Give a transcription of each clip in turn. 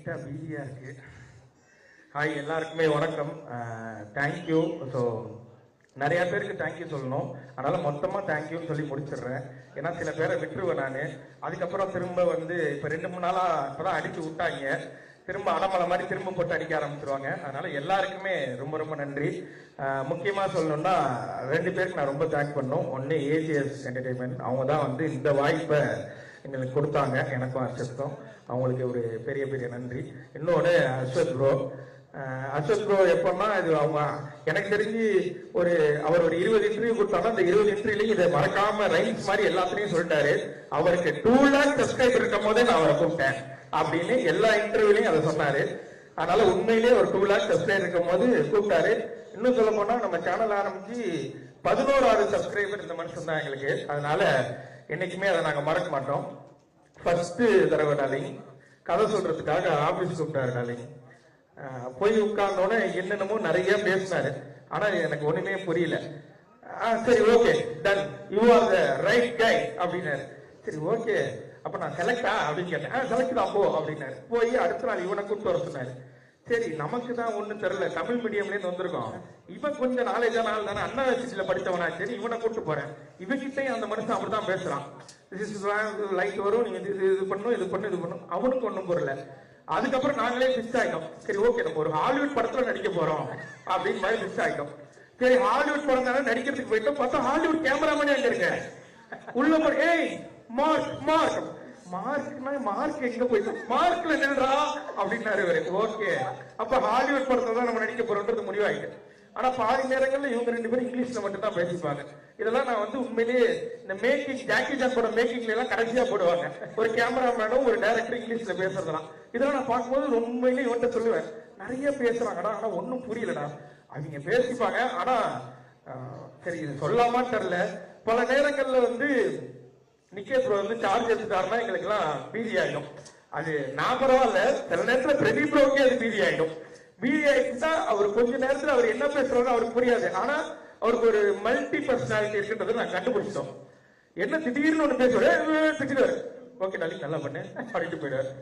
லைட்டாக பீதியாக இருக்கு. ஹாய் எல்லாருக்குமே வணக்கம். தேங்க்யூ ஸோ நிறையா பேருக்கு தேங்க்யூ சொல்லணும். அதனால் மொத்தமாக தேங்க்யூன்னு சொல்லி முடிச்சிடுறேன். ஏன்னா சில பேரை விட்டுருவேன் நான். அதுக்கப்புறம் திரும்ப வந்து இப்போ ரெண்டு மூணு நாளாக இப்போ தான் அடிச்சு விட்டாங்க. திரும்ப அடமலை மாதிரி திரும்ப போட்டு அடிக்க ஆரம்பிச்சிருவாங்க. அதனால எல்லாருக்குமே ரொம்ப ரொம்ப நன்றி. முக்கியமாக சொல்லணும்னா ரெண்டு பேருக்கு நான் ரொம்ப தேங்க் பண்ணணும். ஒன்று ஏஜிஎஸ் என்டர்டைன்மெண்ட் அவங்க தான் வந்து இந்த வாய்ப்பை எங்களுக்கு கொடுத்தாங்க. எனக்கும் அர்ஷத்துக்கும் அவங்களுக்கு ஒரு பெரிய பெரிய நன்றி. இன்னொன்று அஸ்வத் ப்ரோ அஸ்வத் ப்ரோ எப்போன்னா இது அவங்க எனக்கு தெரிஞ்சு ஒரு அவர் ஒரு இருபது இன்டர்வியூ கொடுத்தாலும் அந்த இருபது இன்டர்வியூலையும் இதை மறக்காம ரைம்ஸ் மாதிரி எல்லாத்துலையும் சொல்லிட்டாரு. அவருக்கு டூ லேக் சப்ஸ்கிரைபர் இருக்கும் போதே நான் அவரை கூப்பிட்டேன். அப்படின்னு எல்லா இன்டர்வியூலையும் அதை சொன்னாரு. அதனால உண்மையிலேயே ஒரு டூ லேக் சப்ஸ்கிரைபர் இருக்கும் போது கூப்பிட்டாரு. இன்னும் சொல்ல போனா நம்ம சேனல் ஆரம்பிச்சு பதினோராறு சப்ஸ்கிரைபர் இந்த மனுஷன் தான் எங்களுக்கு. அதனால என்னைக்குமே அதை நாங்க மறக்க மாட்டோம். ஃபர்ஸ்ட் தடவை டாலிங் கதை சொல்றதுக்காக ஆபீஸ் கூப்பிட்டாரு டாலிங் போய் உட்கார்ந்தோடனே என்னென்னமோ நிறைய பேசினாரு. ஆனா எனக்கு ஒண்ணுமே புரியல. ஆ, சரி okay done you are the right guy அப்படின்னாரு. சரி ஓகே அப்ப நான் செலக்டா அப்படின்னு கேட்டேன். செலக்ட் தான் போ அப்படின்னாரு. போய் அடுத்த நாள் இவனை கூப்பிட்டு வர சொன்னாரு. சரி நமக்கு தான் ஒன்றும் தெரியல. தமிழ் மீடியம்ல இருந்து வந்திருக்கோம். இவன் கொஞ்சம் நாலேஜான ஆள் தானே அண்ணா யூனிவர்சிட்டியில படித்தவனா? சரி இவனை கூட்டு போறேன். இவகிட்டையும் அந்த மனுஷன் அப்படிதான் பேசுறான். லைட் வரும் நீங்க இது இது பண்ணும் இது பண்ணும் இது பண்ணும். அவனுக்கு ஒண்ணும் புரியல. அதுக்கப்புறம் நாங்களே மிஸ் ஆயிட்டோம். சரி ஓகே நம்ம ஒரு ஹாலிவுட் படத்துல நடிக்க போறோம். அப்படின்னு மாதிரி மிஸ் ஆயிட்டோம். சரி ஹாலிவுட் படம் தானே நடிக்கிறதுக்கு போயிட்டோம். பார்த்தா ஹாலிவுட் கேமராமேனே அங்க இருக்க உள்ள ஏய் மார்க் மார்க். மார்க்னா மார்க் எங்க போயிட்டு? மார்க்ல நில்றா? அப்படின்னாரு இவரு. ஓகே. அப்ப ஹாலிவுட் படத்தை தான் நம்ம நடிக்க போறோம்ன்றது முடிவாயிட்டு. ஆனா பாதி நேரங்கள்ல இவங்க ரெண்டு பேரும் இங்கிலீஷ்ல மட்டும் தான் பேசிப்பாங்க. இதெல்லாம் நான் வந்து உண்மையிலேயே இந்த மேக்கிங் ஜாக்கி ஜான் படம் மேக்கிங்ல எல்லாம் கடைசியா போடுவாங்க. ஒரு கேமராமேனும் ஒரு டைரக்டர் இங்கிலீஷ்ல பேசுறதுலாம் இதெல்லாம் நான் பார்க்கும்போது உண்மையிலேயே இவன்ட்ட சொல்லுவேன். நிறைய பேசுறாங்கடா ஆனா ஒண்ணும் புரியலடா. அவங்க பேசிப்பாங்க. ஆனா சரி இது சொல்லாமான்னு தெரியல. பல நேரங்கள்ல வந்து நிக்கே ப்ரோ வந்து சார்ஜ் எடுத்துட்டாருன்னா எங்களுக்கு எல்லாம் பீதி ஆயிடும். அது நான் பரவாயில்ல சில நேரத்துல பிரதீப் ப்ரோக்கே அது பீதி ஆயிடும். பீதி ஆயிடுச்சுன்னா அவர் கொஞ்ச நேரத்துல அவர் என்ன பேசுறாரு அவருக்கு புரியாது. ஆனா அவருக்கு ஒரு மல்டி பர்சனாலிட்டி இருக்குன்றதை நான் கண்டுபிடிச்சிட்டோம். என்ன திடீர்னு ஒண்ணு பேசுவாரு திடீர்னு ஓகே நாளைக்கு நல்லா பண்ணு அப்படின்ட்டு போயிடுவாரு.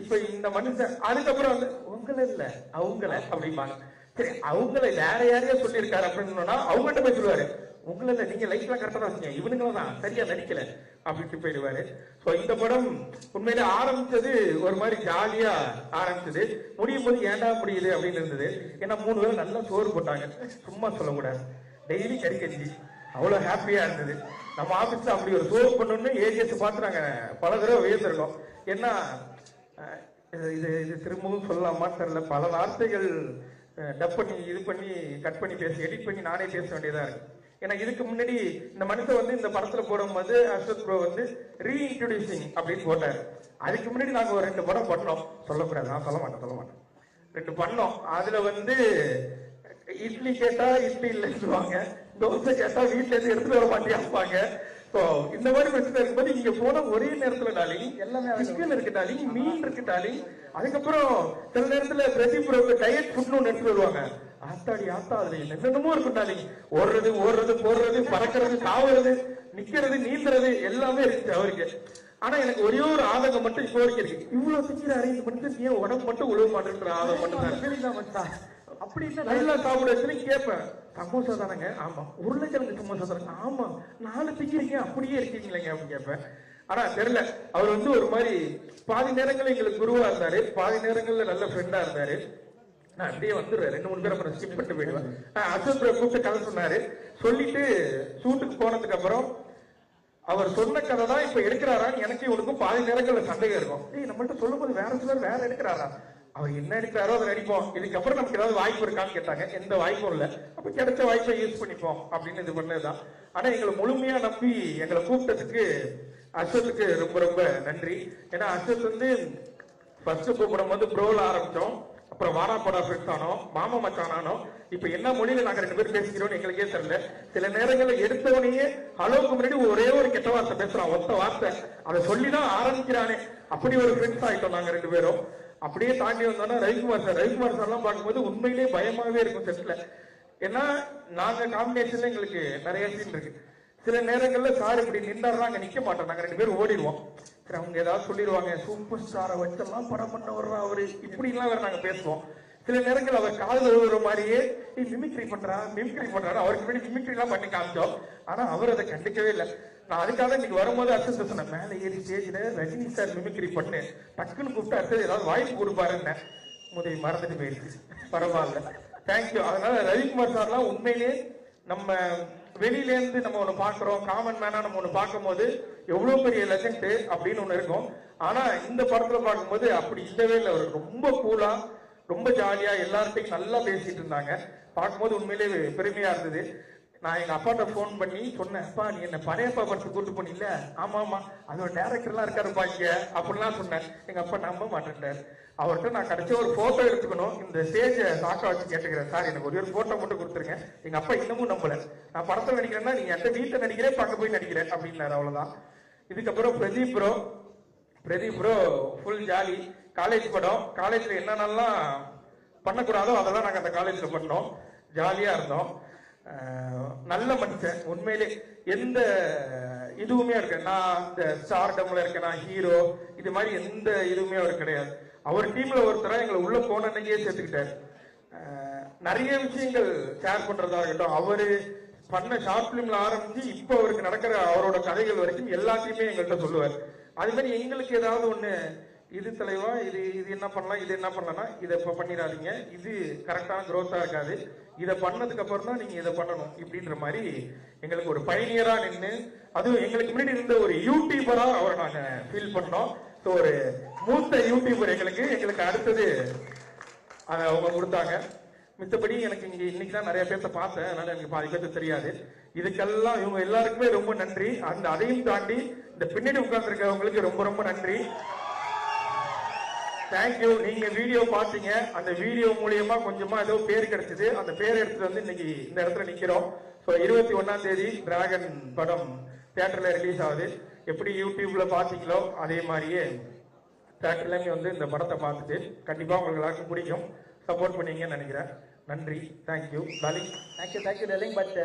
இப்ப இந்த மனுஷன் அதுக்கப்புறம் வந்து உங்களை இல்ல அவங்கள அப்படிம்பாங்க. சரி அவங்கள வேற யாரையோ சொல்லியிருக்காரு அப்படின்னு சொன்னா அவங்ககிட்ட போய் சொல்லுவாரு. உங்களை இல்ல நீங்க லைஃப்லாம் கரெக்டா தான் இவனுங்களும் தான் சரியா நடிக்கல. அப்படின்ட்டு போயிடுவாரு. ஸோ இந்த படம் உண்மையிலே ஆரம்பிச்சது ஒரு மாதிரி ஜாலியா ஆரம்பிச்சது. முடியும் போது ஏன்டா முடியுது அப்படின்னு இருந்தது. ஏன்னா மூணு பேரும் நல்லா சோறு போட்டாங்க. சும்மா சொல்லக்கூடாது. டெய்லி கறி கஞ்சி அவ்வளோ ஹாப்பியா இருந்தது. நம்ம ஆபீஸ்ல அப்படி ஒரு சோறு பண்ணணும்னு ஏஜிஎஸ் பார்த்து நாங்கள் பல தடவை உயர்ந்திருக்கோம். ஏன்னா இது இது திரும்பவும் சொல்லலாமான்னு தெரியல. பல வார்த்தைகள் டப் பண்ணி இது பண்ணி கட் பண்ணி பேசி எடிட் பண்ணி நானே பேச வேண்டியதாக இருக்கு. ஏன்னா இதுக்கு முன்னாடி இந்த மனுஷன் வந்து இந்த படத்துல போடும்போது அஸ்வத் ப்ரோ வந்து ரீஇன்ட்ரோடியூசிங் அப்படின்னு போட்டாரு. அதுக்கு முன்னாடி நாங்க ஒரு ரெண்டு படம் பண்ணோம். சொல்லக்கூடாது. நான் சொல்ல மாட்டேன் சொல்ல மாட்டேன். ரெண்டு பண்ணோம். அதுல வந்து இட்லி கேட்டா இட்லி இல்லைன்னு சொல்லுவாங்க. தோசை கேட்டா வீட்ல இருந்து எடுத்துட்டு வர மாட்டேங்கிறாங்க ஸோ இந்த மாதிரி பிரச்சனை இருக்கும்போது இங்க போன ஒரே நேரத்துல டாலிங் எல்லாமே சிக்கன் இருக்கு டாலிங் மீன் இருக்கு டாலிங் அதுக்கப்புறம் சில நேரத்துல பிரதீப் ப்ரோக்கு டயட் ஃபுட்னு ஒன்று எடுத்துட்டு வருவாங்க. ஆத்தாடி ஆத்தா அதுல என்னென்னமோ இருக்கும் டாலிங் ஓடுறது ஓடுறது போடுறது பறக்கிறது தாவுறது நிக்கிறது நீந்துறது எல்லாமே இருக்கு அவருக்கு. ஆனா எனக்கு ஒரே ஒரு ஆதங்கம் மட்டும் இப்போ வரைக்கும் இருக்கு. இவ்வளவு திங்கிற அரேஞ்ச் பண்ணிட்டு ஏன் உடம்பு மட்டும் உழவு மாட்டேன்ற ஆதங்கம் மட்டும் தான் அப்படி இல்ல நல்லா சாப்பிட வச்சு கேட்பேன். சமோசா தானங்க? ஆமா. உருளைக்கிழங்கு சமோசா தானங்க? ஆமா. நாலு திங்கிறீங்க அப்படியே இருக்கீங்களேங்க அப்படின்னு கேட்பேன். ஆனா தெரியல. அவர் வந்து ஒரு மாதிரி பாதி நேரங்கள்ல எங்களுக்கு குருவா இருந்தாரு. பாதி நேரங்கள்ல நல்ல ஃப்ரெண்டா இருந்தாரு. நான் அப்படியே வந்துடுறேன் ரெண்டு மூணு பேர் அப்புறம் ஸ்கிப் பண்ணிட்டு போயிடுவேன். அசோக் bro கூப்பிட்டு கதை சொன்னாரு. சொல்லிட்டு ஷூட்டுக்கு போனதுக்கு அப்புறம் அவர் சொன்ன கதை தான் இப்ப எடுக்கிறாரான்னு எனக்கு இவனுக்கும் பாதி நேரங்கள்ல சந்தேகம் இருக்கும். ஏய் நம்மள்ட்ட சொல்லும்போது வேற சிலர் வேற எடுக்கிறாரா? அவர் என்ன எடுக்கிறாரோ அதை நடிப்போம். இதுக்கப்புறம் நமக்கு ஏதாவது வாய்ப்பு இருக்கான்னு கேட்டாங்க. எந்த வாய்ப்பும் இல்லை. அப்ப கிடைச்ச வாய்ப்பை யூஸ் பண்ணிப்போம் அப்படின்னு இது பண்ணதுதான். ஆனா எங்களை முழுமையா நம்பி எங்களை கூப்பிட்டதுக்கு அசோத்துக்கு ரொம்ப ரொம்ப நன்றி. ஏன்னா அசோத் வந்து ஃபர்ஸ்ட் கூப்பிடும் போது ப்ரோல ஆரம்பிச்சோம். அப்புறம் வாராப்படா போடா மாமா மச்சானானோ இப்ப என்ன மொழியில நாங்க ரெண்டு பேரும் பேசிக்கிறோம்னு எங்களுக்கே தெரியல. சில நேரங்களில் எடுத்தவனையே அளவுக்கு முன்னாடி ஒரே ஒரு கெட்ட வார்த்தை பேசுறான் ஒத்த வார்த்தை. அதை சொல்லிதான் ஆரம்பிக்கிறானே. அப்படி ஒரு ஃப்ரெண்ட்ஸ் ஆயிட்டோம் நாங்க ரெண்டு பேரும். அப்படியே தாண்டி வந்தோம்னா ரவிக்குமார் சார் ரவிக்குமார் சார் எல்லாம் பார்க்கும்போது உண்மையிலேயே பயமாவே இருக்கும் செட்ல ஏன்னா நாங்க காம்பினேஷன்ல எங்களுக்கு நிறைய சீன் இருக்கு. சில நேரங்களில் சார் இப்படி நின்றாருன்னா நிக்க மாட்டோம் நாங்க ரெண்டு பேரும் ஓடிடுவோம். சரி அவங்க ஏதாவது சொல்லிடுவாங்க. சூப்பர் ஸ்டாரை வச்செல்லாம் படம் பண்ண வர்றா அவரு. இப்படி எல்லாம் வேற நாங்க பேசுவோம். சில நேரங்கள் அவர் காதல் விழுற மாதிரியே நீ மிமிக்ரி பண்றா மிமிக்ரி பண்றாரு அவருக்கு முன்னாடி மிமிக்ரி எல்லாம் பண்ணி காமிச்சோம். ஆனா அவர் அதை கண்டுக்கவே இல்லை. நான் அதுக்காக இன்னைக்கு வரும்போது அர்த்தம் சொன்னேன் மேல ஏறி ஸ்டேஜ்ல ரஜினி சார் மிமிக்ரி பண்ணு. டக்குன்னு கூப்பிட்டு அடுத்தது ஏதாவது வாய்ப்பு கொடுப்பாருன்னு முதல் மறந்துட்டு போயிடுச்சு. பரவாயில்ல. தேங்க்யூ அதனால ரவிக்குமார் சார்லாம் உண்மையிலே நம்ம வெளியில இருந்து நம்ம ஒண்ணு பாக்குறோம் காமன் மேனா நம்ம ஒண்ணு பார்க்கும்போது எவ்வளவு பெரிய லெஜண்ட் அப்படின்னு ஒண்ணு இருக்கும். ஆனா இந்த படத்துல பார்க்கும்போது அப்படி இல்லவே இல்லை. அவர் ரொம்ப கூலா ரொம்ப ஜாலியா எல்லார்ட்டையும் நல்லா பேசிட்டு இருந்தாங்க. பார்க்கும்போது உண்மையிலேயே பெருமையா இருந்தது. நான் எங்க அப்பாட்ட ஃபோன் பண்ணி சொன்னேன் அப்பா நீ என்ன படையப்பா படத்துக்கு கூட்டு போனீங்கல்ல ஆமா ஆமா. அதோட டேரக்டர் எல்லாம் இருக்காருப்பா இங்க. அப்படிலாம் சொன்னேன். எங்க அப்பா நம்ப மாட்டேன்ட்டார். அவர்கிட்ட நான் கடைசி ஒரு போட்டோ எடுத்துக்கணும் இந்த ஸ்டேஜை சாக்கா வச்சு கேட்டுக்கிறேன். சார் எனக்கு ஒரே ஒரு போட்டோ மட்டும் கொடுத்துருங்க. எங்க அப்பா இன்னமும் நம்பல. நான் படத்தை நடிக்கிறேன்னா நீ எந்த வீட்டை நடிக்கிறேன் பார்க்க போய் நடிக்கிறேன் அப்படின்னாரு. அவ்வளவுதான். இதுக்கப்புறம் Pradeep bro Pradeep bro full jolly college படம் காலேஜ்ல என்னென்னலாம் பண்ணக்கூடாதோ அதெல்லாம் நாங்கள் அந்த காலேஜ்ல பண்ணோம். ஜாலியா இருந்தோம். நல்ல மனுஷன் உண்மையிலே எந்த இதுவுமே இருக்கு நான் இந்த ஸ்டார்டம்ல இருக்கேன் நான் ஹீரோ இது மாதிரி எந்த இதுவுமே அவர் கிடையாது. அவர் டீம்ல ஒருத்தரா எங்களை உள்ள போன அன்னைக்கே சேர்த்துக்கிட்டாரு. நிறைய விஷயங்கள் ஷேர் பண்றதா இருக்கட்டும் அவரு பண்ண ஷார்ட் பிலிம்ல ஆரம்பிச்சு இப்போ அவருக்கு நடக்கிற அவரோட கதைகள் வரைக்கும் எல்லாத்தையுமே எங்கள்கிட்ட சொல்லுவார். அது மாதிரி எங்களுக்கு ஏதாவது ஒண்ணு இது தலைவா இது இது என்ன பண்ணலாம் இது என்ன பண்ணலாம்னா இதை இப்போ பண்ணிடாதீங்க. இது கரெக்டான growth-ஆ இருக்காது. இதை பண்ணதுக்கு அப்புறம் தான் நீங்கள் இதை பண்ணணும் இப்படின்ற மாதிரி எங்களுக்கு ஒரு பயனியராக நின்று அதுவும் எங்களுக்கு முன்னாடி இருந்த ஒரு யூடியூபராக அவரை நாங்கள் ஃபீல் பண்ணோம். ஸோ ஒரு மூத்த யூடியூபர் எங்களுக்கு எங்களுக்கு அடுத்தது அதை அவங்க கொடுத்தாங்க. மித்தபடி எனக்கு இங்கே இன்னைக்கு தான் நிறைய பேர்த்த பார்த்தேன். அதனால எனக்கு பாதி பேர்த்து தெரியாது. இதுக்கெல்லாம் இவங்க எல்லாருக்குமே ரொம்ப நன்றி. அந்த அதையும் தாண்டி இந்த பின்னாடி உட்கார்ந்துருக்கவங்களுக்கு ரொம்ப ரொம்ப நன்றி. தேங்க்யூ நீங்க வீடியோ பார்த்தீங்க. அந்த வீடியோ மூலியமா கொஞ்சமா ஏதோ பேர் கிடைச்சது. அந்த பேர் எடுத்துட்டு வந்து இன்னைக்கு இந்த இடத்துல நிக்கிறோம். ஸோ இருபத்தி ஒன்னாம் தேதி டிராகன் படம் தியேட்டர்ல ரிலீஸ் ஆகுது. எப்படி யூடியூப்ல பாத்தீங்களோ அதே மாதிரியே தேட்டர்லயுமே வந்து இந்த படத்தை பார்த்துட்டு கண்டிப்பா உங்களுக்கு எல்லாருக்கும் பிடிக்கும். சப்போர்ட் பண்ணீங்கன்னு நினைக்கிறேன். நன்றி. Thank you darling thank you thank you darling but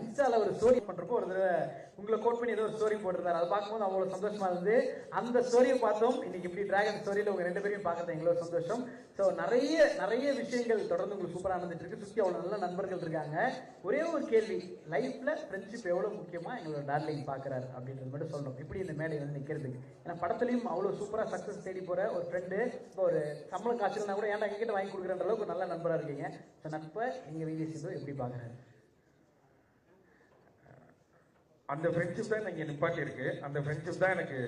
இன்ஸ்டாவில் ஒரு ஸ்டோரி பண்ணுறப்போ ஒரு தடவை உங்களை கோட் பண்ணி ஏதோ ஒரு ஸ்டோரி போட்டிருந்தாரு. அதை பார்க்கும்போது அவ்வளோ சந்தோஷமாக இருந்து அந்த ஸ்டோரியை பார்த்தோம். இன்னைக்கு இப்படி டிராகன் ஸ்டோரியில் உங்கள் ரெண்டு பேரையும் பார்க்குறது எங்களோட சந்தோஷம். ஸோ நிறைய நிறைய விஷயங்கள் தொடர்ந்து உங்களுக்கு சூப்பராக நடந்துட்டு இருக்கு. சுற்றி அவ்வளோ நல்ல நண்பர்கள் இருக்காங்க. ஒரே ஒரு கேள்வி லைஃப்பில் ஃப்ரெண்ட்ஷிப் எவ்வளோ முக்கியமாக எங்களோட டார்லிங் பார்க்குறாரு அப்படின்றது மட்டும் சொல்லணும். இப்படி இந்த மேடை வந்து நிற்கிறதுக்கு ஏன்னா படத்துலையும் அவ்வளோ சூப்பராக சக்ஸஸ் தேடி போகிற ஒரு ஃப்ரெண்டு இப்போ ஒரு சம்பளம் காசுனா கூட ஏன்டா எங்கிட்ட வாங்கி கொடுக்குறன்ற அளவுக்கு நல்ல நண்பராக இருக்கீங்க. ஸோ நட்பை எங்கள் விஜய் சிந்து எப்படி பார்க்குறாரு? அந்த ஃப்ரெண்ட்ஷிப் தான் எனக்கு நிப்பாட்டி இருக்கு. அந்த ஃப்ரெண்ட்ஷிப் தான் எனக்கு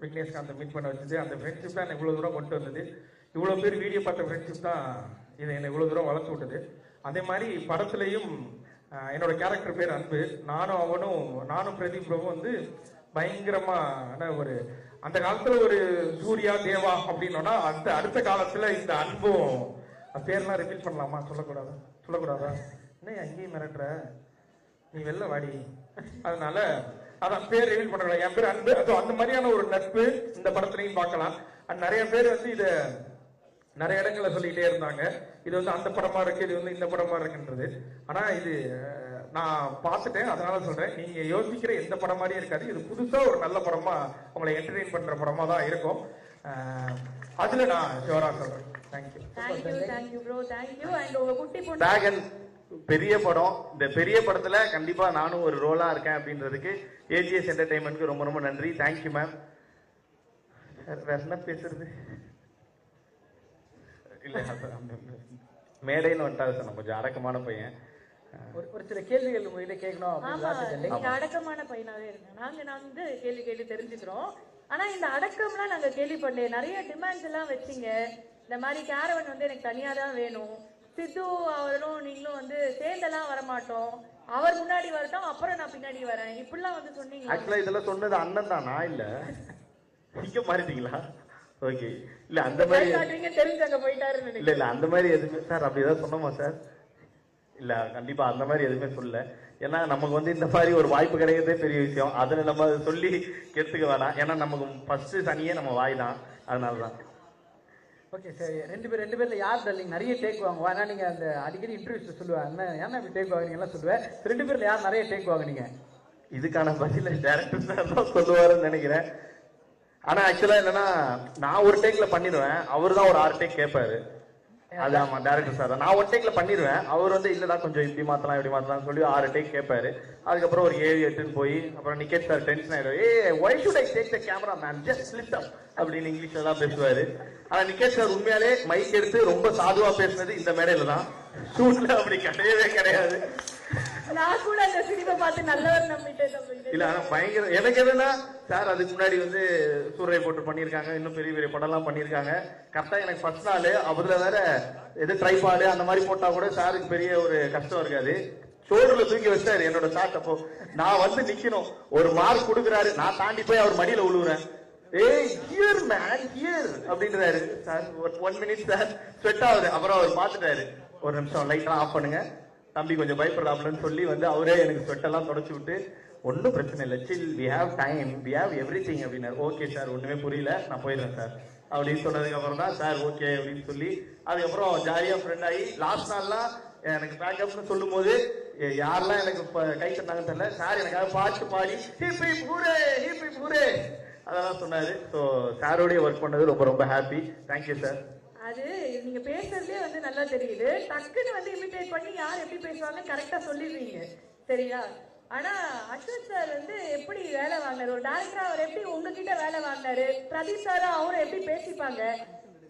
விக்னேஷ்க்கு அந்த மீட் பண்ண வச்சது. அந்த ஃப்ரெண்ட்ஷிப் தான் இவ்வளோ தூரம் கொண்டு வந்தது. இவ்வளோ பேர் வீடியோ பார்த்த ஃப்ரெண்ட்ஷிப் தான் இதை என்னை இவ்வளோ தூரம் வளர்த்து விட்டது. அதே மாதிரி படத்துலையும் என்னோட கேரக்டர் பேர் அன்பு. நானும் அவனும் நானும் பிரதீப் பிரபு வந்து பயங்கரமான ஒரு அந்த காலத்துல ஒரு சூர்யா தேவா அப்படின்னோன்னா அந்த அடுத்த காலத்துல இந்த அன்பும் பேர்லாம் ரிப்பீட் பண்ணலாமா? சொல்லக்கூடாதா? சொல்லக்கூடாதா? என்ன அங்கேயும் மிரட்டுற? நீ வெளில வாடி. அதனால அதான் பேர் ரிவீல் பண்ணல என் பேர் அன்பு. அது அந்த மாதிரியான ஒரு நட்பு இந்த படத்துலையும் பார்க்கலாம். நிறைய பேர் வந்து இத நிறைய இடங்கள்ல சொல்லிட்டே இருந்தாங்க. இது வந்து அந்த படமா இருக்கு இது வந்து இந்த படமா இருக்குன்றது. ஆனா இது நான் பார்த்துட்டேன். அதனால சொல்றேன். நீங்க யோசிக்கிற எந்த படம் மாதிரியும் இருக்காது. இது புதுசா ஒரு நல்ல படமா உங்களை என்டர்டெயின் பண்ற படமா தான் இருக்கும். அதுல நான் ஷோரா சொல்றேன். Thank you thank you thank you bro thank you and உங்க குட்டி பொண்ணு டிராகன் பெரிய படம். இந்த பெரிய படத்துல கண்டிப்பா நானும் ஒரு ரோலா இருக்கேன் அப்படின்றதுக்கு ஏஜிஎஸ் என்டர்டைன்மெண்ட்க்கு ரொம்ப ரொம்ப நன்றி. தேங்க்யூ மேம் வேற என்ன பேசுறது? இல்ல மேடைன்னு வந்துட்டாரு சார். நான் கொஞ்சம் அடக்கமான பையன். ஒரு ஒரு சில கேள்விகள் உங்ககிட்ட கேட்கணும் அடக்கமான பையனாவே இருங்க. நாங்க நான் வந்து கேள்வி கேட்டு தெரிஞ்சுக்கிறோம். ஆனா இந்த அடக்கம்லாம் நாங்க கேள்விப்படல நிறைய டிமாண்ட்ஸ் எல்லாம் வச்சீங்க. இந்த மாதிரி கேரவன் வந்து எனக்கு தனியா தான் வேணும். சித்து அவரும் நீங்களும் வந்து சேர்ந்தெல்லாம் வரமாட்டோம். அவர் முன்னாடி வரட்டும் அப்புறம் நான் பின்னாடி வரேன். இப்படிலாம் வந்து சொன்னீங்க ஆக்சுவலா இதெல்லாம் சொன்னது அண்ணன் தான் நான் இல்ல. இங்க மாறிட்டீங்களா? ஓகே இல்ல அந்த மாதிரி தெரிஞ்சு அங்க போயிட்டாருன்னு இல்ல இல்ல அந்த மாதிரி எதுவுமே சார் அப்படி ஏதாவது சொன்னோமா சார்? இல்ல கண்டிப்பா அந்த மாதிரி எதுவுமே சொல்லல. ஏன்னா நமக்கு வந்து இந்த மாதிரி ஒரு வாய்ப்பு கிடைக்கிறதே பெரிய விஷயம். அதுல நம்ம சொல்லி கெடுத்துக்க வேணாம். ஏன்னா நமக்கு ஃபர்ஸ்ட் சனியே நம்ம வாய் தான். அதனாலதான். ஓகே சரி ரெண்டு பேர் ரெண்டு பேரில் யார் டல்லிங் நிறைய டேக் வாங்குவா. ஏன்னா நீங்கள் அந்த அடிக்கடி இன்டர்வியூஸ் சொல்லுவேன் என்ன ஏன்னா இப்படி டேக் வாங்குறீங்கலாம் சொல்லுவேன் ரெண்டு பேரில் யார் நிறைய டேக் வாங்குனீங்க? இதுக்கான பதில டேரக்டர் சார் தான் சொல்லுவாருன்னு நினைக்கிறேன். ஆனால் ஆக்சுவலாக என்னன்னா நான் ஒரு டேக்கில் பண்ணிடுவேன். அவர் தான் ஒரு ஆறு டேக் கேட்பாரு அது ஆமா டேரக்டர் சார் நான் ஒன் டேக்ல பண்ணிடுவேன் அவர் வந்து இல்லடா கொஞ்சம் இப்படி மாத்தலாம் இப்படி மாத்தலாம் சொல்லி ஆறு டேக் கேட்பாரு. அதுக்கப்புறம் ஒரு ஏழு எட்டுன்னு போய் அப்புறம் நிக்கெட் சார் டென்ஷன் ஆயிடும் hey why should I take the camera man just slip up அப்படின்னு இங்கிலீஷ்ல தான் பேசுவாரு. ஆனா நிக்கெட் சார் உண்மையாலே மைக் எடுத்து ரொம்ப சாதுவா பேசுனது இந்த மேடையில தான். ஷூட்ல அப்படி கிடையவே கிடையாது. நான் கூட அந்த சினிமா பார்த்து நல்லவர் நம்பிட்டேன் இல்ல ஆனா பயங்கர எனக்கு எதுனா சார் அதுக்கு முன்னாடி வந்து சூரிய போட்டு பண்ணிருக்காங்க இன்னும் பெரிய பெரிய படம்லாம் பண்ணிருக்காங்க கரெக்டா எனக்கு ஃபர்ஸ்ட் நாள் அதுல வேற எது ட்ரைபாடு அந்த மாதிரி போட்டா கூட சாருக்கு பெரிய ஒரு கஷ்டம் இருக்காது. ஷோல்டர்ல தூக்கி வச்சாரு என்னோட ஷாட் அப்போ நான் வந்து நிக்கணும். ஒரு மார்க் கொடுக்குறாரு நான் தாண்டி போய் அவர் மடியில விழுவுறேன் ஏய் ஹியர் மேன் ஹியர் அப்படின்றாரு. Sir one minute sir sweat ஆகுது. அப்புறம் அவர் பார்த்துட்டாரு. ஒரு நிமிஷம் லைட்லாம் ஆஃப் பண்ணுங்க. தம்பி கொஞ்சம் பயப்படுறாப்லன்னு சொல்லி வந்து அவரே எனக்கு ஸ்வெட்டெல்லாம் தொடச்சி விட்டு ஒன்றும் பிரச்சனை இல்லை chill we have time we have everything அப்படின்னாரு ஓகே சார் ஒன்றுமே புரியல நான் போயிடுறேன் சார் அப்படின்னு சொன்னதுக்கப்புறம் தான் சார் ஓகே அப்படின்னு சொல்லி அதுக்கப்புறம் ஜாலியாக ஃப்ரெண்ட் ஆகி லாஸ்ட் நாள்லாம் எனக்கு பேக்கப்னு சொல்லும் போது யாரெல்லாம் எனக்கு இப்போ கை தந்தாங்கன்னு தெரியல சார் எனக்காக பாட்டு பாடி ஹிப்பி பூரே ஹிப்பி பூரே அதெல்லாம் சொன்னார். ஸோ சாரோடைய ஒர்க் பண்ணது ரொம்ப ரொம்ப ஹாப்பி தேங்க்யூ சார் அது நீங்க பேசுறதே வந்து நல்லா தெரியுது. டக்குன்னு வந்து இமிட்டேட் பண்ணி யார் எப்படி பேசுவாங்க கரெக்டா சொல்லிடுவீங்க சரியா? ஆனா அஸ்வத் சார் வந்து எப்படி வேலை வாங்கினாரு ஒரு டேரக்டரா அவர் எப்படி உங்ககிட்ட வேலை வாங்கினாரு பிரதீப் சாரும் அவரும் எப்படி பேசிப்பாங்க?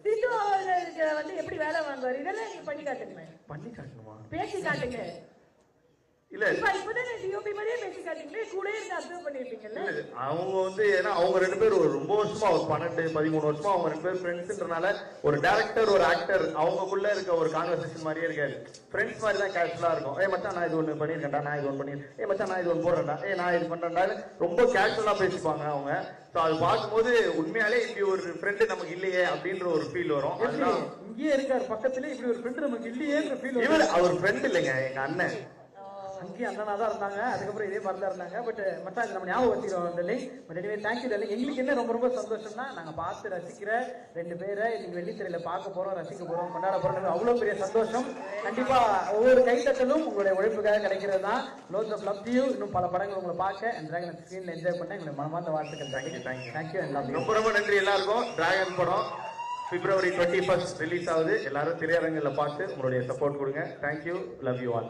சித்து அவர்களுக்கு வந்து எப்படி வேலை வாங்குவார்? இதெல்லாம் நீங்க பண்ணி காட்டுங்க பண்ணி காட்டணுமா பேசி காட்டுங்க. இல்ல. அவங்க வந்து ஏன்னா அவங்க ரெண்டு பேரும் ஒரு ரொம்ப வருஷமா ஒரு பன்னெண்டு பதிமூணு வருஷமா அவங்க ரெண்டு பேரும் ஃப்ரெண்ட்ஸ்ன்றனால ஒரு டேரக்டர் ஒரு ஆக்டர் அவங்களுக்குள்ள இருக்க ஒரு கான்வர்சேஷன் மாதிரியே இருக்காது. ஃப்ரெண்ட்ஸ் மாதிரி தான் கேஷுவலா இருக்கும். ஏ மச்சான் நான் இது ஒண்ணு பண்ணிருக்கேன்டா நான் இது ஒண்ணு பண்ணிருக்கேன் ஏ மச்சான் நான் இது ஒண்ணு போடுறேன்டா. ஏ நான் இது பண்றேன்டா ரொம்ப கேஷுவலா பேசிப்பாங்க அவங்க. ஸோ அது பார்க்கும்போது உண்மையாலே இப்படி ஒரு ஃப்ரெண்டு நமக்கு இல்லையே அப்படின்ற ஒரு ஃபீல் வரும். அதுதான். இங்கேயே இருக்காரு பக்கத்துல இப்படி ஒரு ஃப்ரெண்ட் நமக்கு இல்லையேன்ற ஃபீல் இவர் அவர் ஃப்ரெண்ட் இல்லைங்க எங்க அண்ணன். அங்கேயும் அண்ணனா தான் இருந்தாங்க. அதுக்கப்புறம் இதே மாதிரி தான் இருந்தாங்க பட் மற்ற நம்ம ஞாபகம் வச்சுக்கிறோம் டெல்லி. பட் எனவே தேங்க்யூ டெல்லி. எங்களுக்கு என்ன ரொம்ப ரொம்ப சந்தோஷம்னா நாங்கள் பார்த்து ரசிக்கிற ரெண்டு பேரை இன்னைக்கு வெள்ளித்திரையில பார்க்க போறோம் ரசிக்க போறோம் கொண்டாட போறோம். அவ்வளோ பெரிய சந்தோஷம். கண்டிப்பா ஒவ்வொரு கைத்தட்டலும் உங்களுடைய உழைப்புக்காக கிடைக்கிறது தான். லோஸ் ஆஃப் லவ் யூ இன்னும் பல படங்கள் உங்களை பார்க்க. அண்ட் டிராகன் ஸ்கிரீன்ல என்ஜாய் பண்ண எங்களுக்கு மனமார்ந்த வாழ்த்துக்கள். தேங்க்யூ தேங்க்யூ தேங்க்யூ ரொம்ப ரொம்ப நன்றி எல்லாருக்கும். டிராகன் படம் பிப்ரவரி டுவெண்ட்டி ஃபர்ஸ்ட் ரிலீஸ் ஆகுது. எல்லாரும் திரையரங்கில் பார்த்து உங்களுடைய சப்போர்ட் கொடுங்க. Thank you love you all